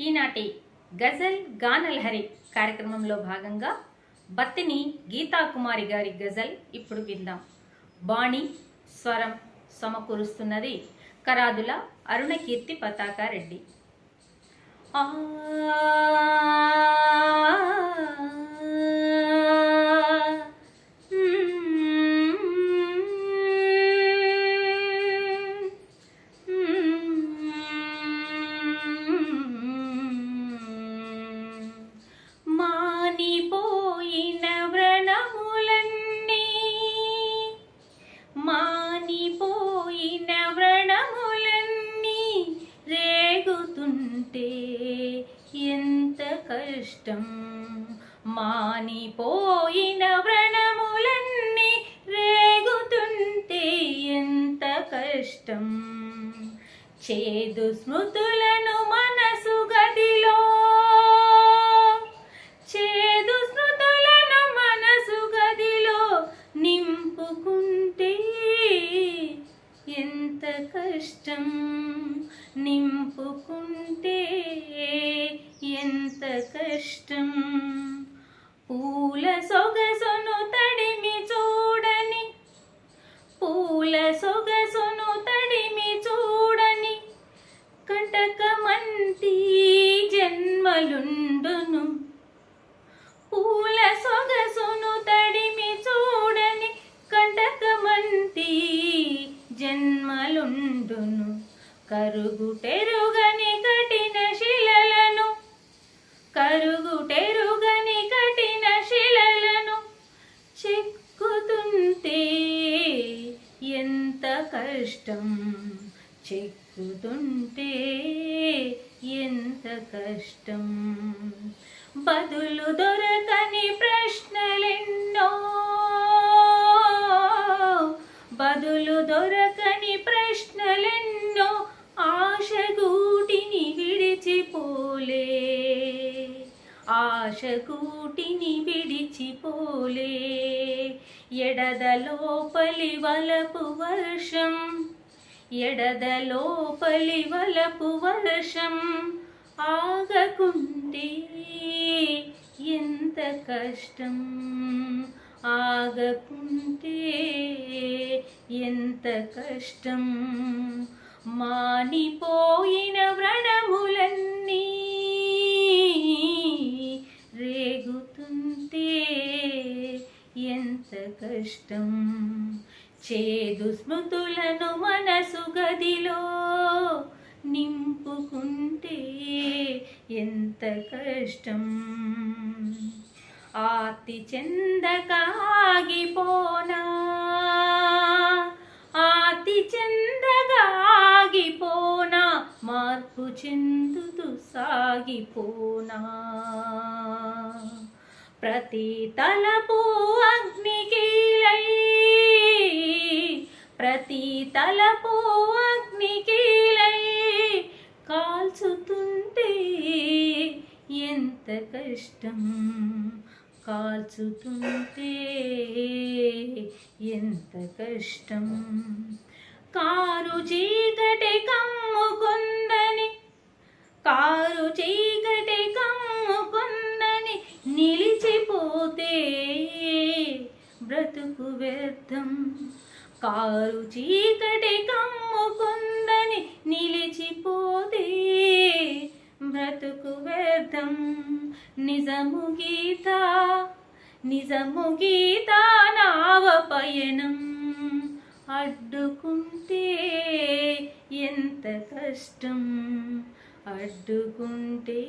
ఈనాటి గజల్ గానలహరి కార్యక్రమంలో భాగంగా బత్తిని గీతా కుమారి గారి గజల్ ఇప్పుడు విందాం. బాణి స్వరం సమకూరుస్తున్నది కరాదుల అరుణకీర్తి పతాకారెడ్డి. ఆ కష్టం మానిపోయిన వ్రణములన్నీ రేగుతుంటే ఎంత కష్టం. చేదు స్మృతు సొగసును తడిమి చూడని కటకమంతి జన్మలుండును. పూల సొగసును తడిమి చూడని కటకమంతి జన్మలుండును. కరుగుటెరుగని కఠిన కష్టం చెక్కుతుంటే ఎంత కష్టం? బదులు దొరకని ప్రశ్నలెన్నో బదులు దొరకని ప్రశ్నలెన్నో ఆశగూటిని విడిచిపోలే ఆశకూటిని విడిచిపోలే. ఎడదలోపలి వలపు వర్షం ఎడదలోపలి వలపు వర్షం ఆగకుంటే ఎంత కష్టం? ఆగకుంటే ఎంత కష్టం? మానిపోయిన వ్రణములన్నీ రేగుతుంటే ఎంత కష్టం? చేదు స్మృతులను మనసు గదిలో నింపుకుంటే ఎంత కష్టం. ఆతి చెందక ఆగిపోనా ఆతి ఆర్తి చెందగాగిపోనా మార్పు చెందుతూ సాగిపోనా? ప్రతి తలపు అగ్నికీలై ప్రతి తలపు అగ్నికీలై కాల్చుతుంటే ఎంత కష్టం కాల్చుతుంటే ఎంత కష్టం. కారు చీకటి కమ్ముకుందని కారు చీకటి కమ్ముకుందని నిలిచిపోతే బ్రతుకు వ్యర్థం. కారు చీకటి కమ్ముకుందని నిలిచిపోతే బ్రతుకు వ్యర్థం. నిజము గీత నిజము గీత నావ పయనం. అడ్డుకుంటే ఎంత కష్టం అడ్డుకుంటే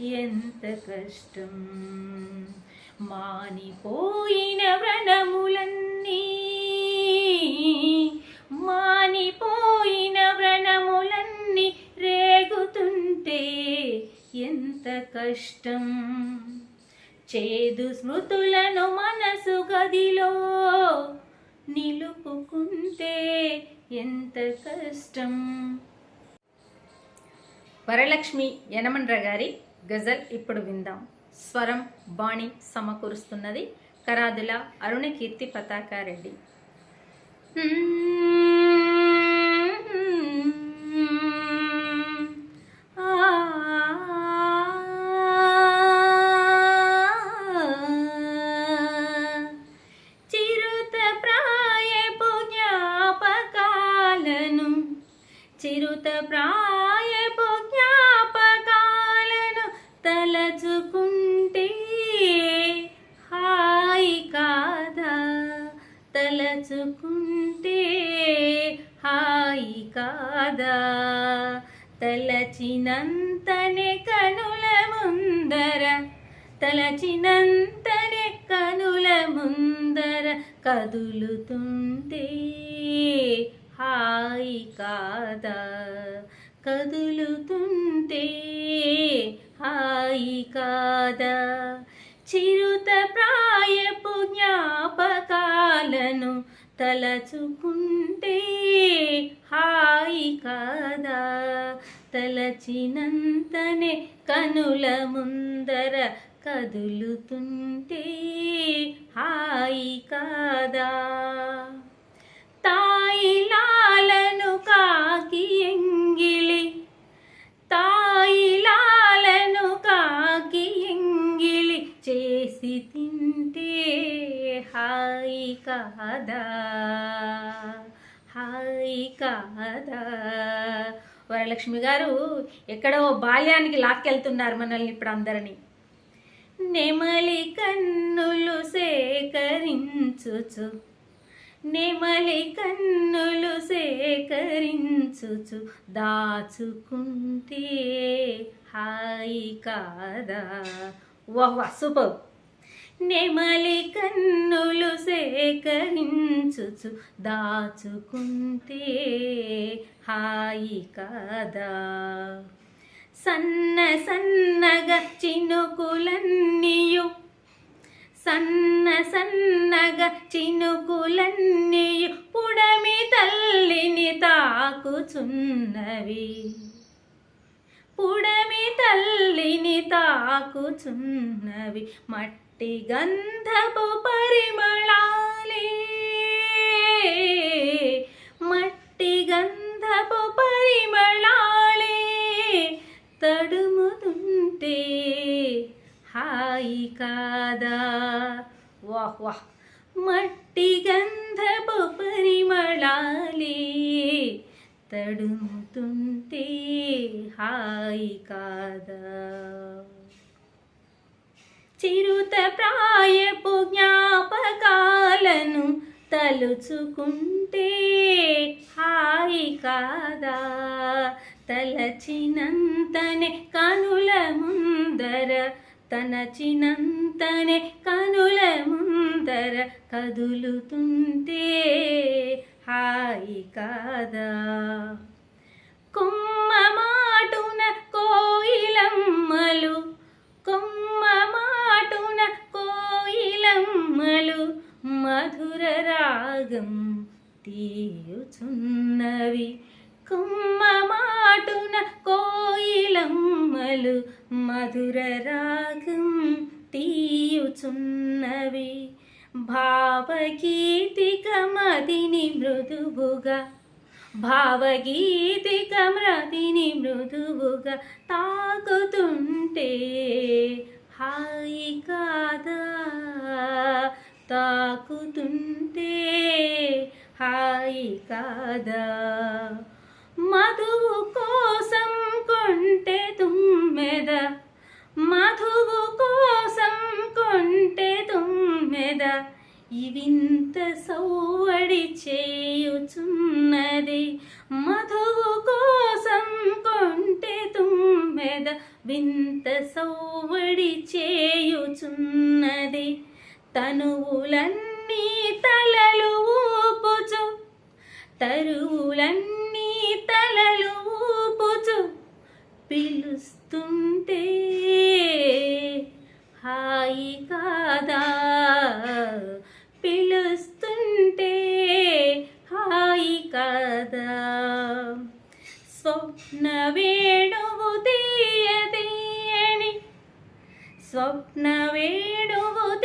ఎంత కష్టం. మానిపోయిన వ్రణములన్నీ మానిపోయిన వ్రణములన్నీ రేగుతుంటే ఎంత కష్టం. చేదు స్మృతులను మనసు గదిలో నిలుపుకుంటే ఎంత కష్టం. వరలక్ష్మి యనమన్ర గారి గజల్ ఇప్పుడు విందాం. స్వరం బాణి సమకూరుస్తున్నది కరాదుల అరుణకీర్తి పతాకారెడ్డి. ఆ తలచుకుంటే హాయి కాదా? తలచినంతనే కనుల ముందర తలచినంతనే కనుల ముందర కదులుతుంటే హాయి కాదా? కదులుతుంటే హాయి కాదా? చిరుత ప్రాయపు జ్ఞాపకాలను తలచుకుంటే హాయి కాదా? తలచినంతనే కనుల ముందర కదులుతుంటే హాయి కాదా? కాదా? హాయి కాదా? వరలక్ష్మి గారు ఎక్కడో బాల్యానికి లాక్కెళ్తున్నారు మనల్ని ఇప్పుడు అందరినీ. నెమలి కన్నులు సేకరించుచు నెమలి కన్నులు సేకరించుచు దాచుకుంటే హాయి కాదా? వాహ్ సూపర్. నెమలి కన్నులు సేకరించుచు దాచుకుంటే హాయి కాదా? సన్న సన్నగా చినుకులన్నీయు సన్న సన్నగా చినుకులన్నీయు పుడమి తల్లిని తాకుచున్నవి. పుడమి తల్లిని తాకుచున్నవి మట్టి గంధపు పరిమళాలే. మట్టి గంధపు పరిమళాలే తడుముతుంటే హాయి కాదా? వాహ్ వాహ్. మట్టి గంధపు పరిమళాలే తడుముతుంటే హాయి కాదా? చిరుత ప్రాయపు జ్ఞాపకాలను తలుచుకుంటే హాయి కాదా? తలచినంతనే కనుల ముందర తనచినంతనే కనుల ముందర కదులుతుంటే హాయి కాదా? కొమ్మ మాటున కోయిలమ్మలు కొమ్మ రాగం తీయుచున్నవి. కుమ్మమాటున కోయిలమ్మలు మధుర రాగం తీయుచున్నవి. భావగీతిక మదిని మృదువుగా భావగీతిక మృదిని మృదువుగా తాకుతుంటే హాయి కాదా? తాకుతుంటే హాయి కాదా? మధువు కోసం కొంటే తుమ్మెద. మధువు కోసం కొంటే తుమ్మెద. ఇవింత సౌవడి చేయుచున్నది. మధువు కోసం కొంటే తుమ్మెద. వింత సౌవడి చేయుచున్నది. తనువులన్నీ తలలు ఊపుచు. తరువులన్నీ తలలు ఊపుచు. పిలుస్తుంటే హాయి కాదా? పిలుస్తుంటే హాయి కాదా? స్వప్న వేణువు తీయ తీయని. స్వప్న వేణువు తీయ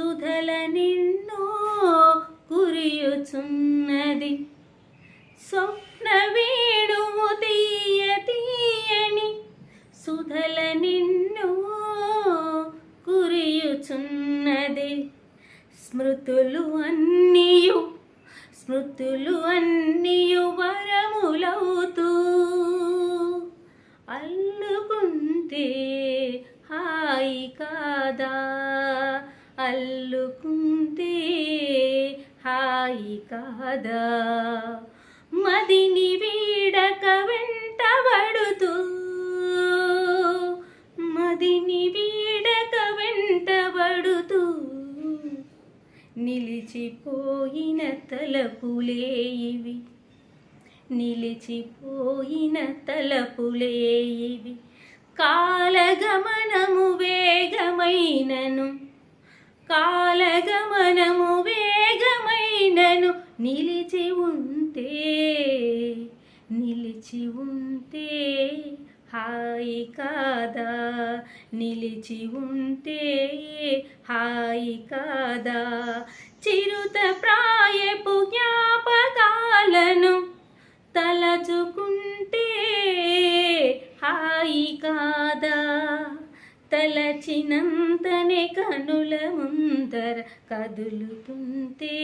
సుధల నిన్నో కురియుచున్నది. స్వప్న వేణువు తీయ తీయని సుధల నిన్నో కురియుచున్నది. స్మృతులు అన్నీయు స్మృతులు అన్నియు వరములవుతూ అల్లుకుంటే హాయి కాదా? అల్లుకుంటే హాయి కాదా? మదిని వీడక వెంటబడుతూ మదిని వీడక వెంటబడుతూ నిలిచిపోయిన తలపులే ఇవి. నిలిచిపోయిన తలపులే ఇవి. కాలగమనము వేగమైన కాలగమనము వేగమైనను నిలిచి ఉంటే నిలిచి ఉంటే హాయి కాదా? నిలిచి ఉంటే హాయి కాదా? చిరుత ప్రాయపు జ్ఞాపకాలను తలచుకుంటే హాయి కాదా? తలచినంతనే కనుల ముందర కదులుతుంటే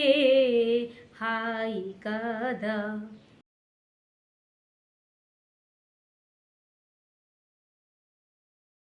హాయి కాదా?